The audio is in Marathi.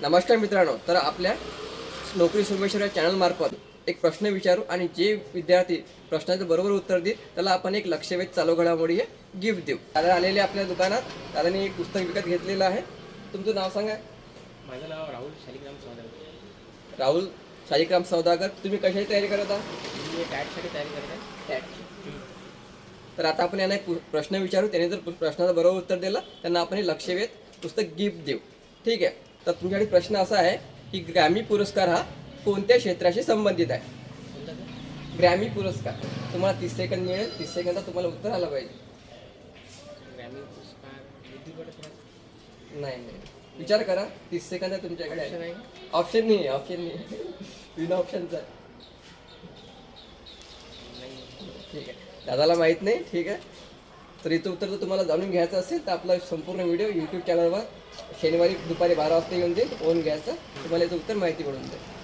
नमस्कार मित्रांनो तर आपल्या नोकरी सोमेश्वर या चॅनलमार्फत एक प्रश्न विचारू आणि जे विद्यार्थी प्रश्नाचं बरोबर उत्तर देईल त्याला आपण एक लक्षवेध चालू घडामोडी गिफ्ट देऊ. दादा आलेले आपल्या दुकानात दादाने एक पुस्तक विकत घेतलेलं आहे. तुमचं नाव सांगा. माझं नाव राहुल शालिग्राम चौधरी राहुल शालिग्राम सौदागर तुम्ही कशाची तयारी करत आहात? टॅटसाठी तयारी करत आहे. तर आता आपण यांना एक प्रश्न विचारू त्याने जर प्रश्नाचं बरोबर उत्तर दिलं त्यांना आपण हे लक्षवेध पुस्तक गिफ्ट देऊ. ठीक आहे? तर तुमच्याकडे प्रश्न असा आहे की ग्रॅमी पुरस्कार हा कोणत्या क्षेत्राशी संबंधित आहे? ग्रॅमी पुरस्कार. तुम्हाला तीस सेकंद मिळेल. तीस सेकंदात तुम्हाला उत्तर आलं पाहिजे. ग्रॅमी पुरस्कार. नाही नाही. विचार करा. तीस सेकंद तुमच्याकडे. आहे ऑप्शन नाही ऑप्शन नाही विना ऑप्शनचा ठीक आहे. दादाला माहीत नाही. ठीक आहे. तर इथं उत्तर जर तुम्हाला जाणून घ्यायचं असेल तर आपला संपूर्ण व्हिडिओ यूट्यूब चॅनलवर शनिवारी दुपारी बारा वाजता येऊन जाईल ओन घ्यायचं. तुम्हाला याचं उत्तर माहिती पडून जाईल.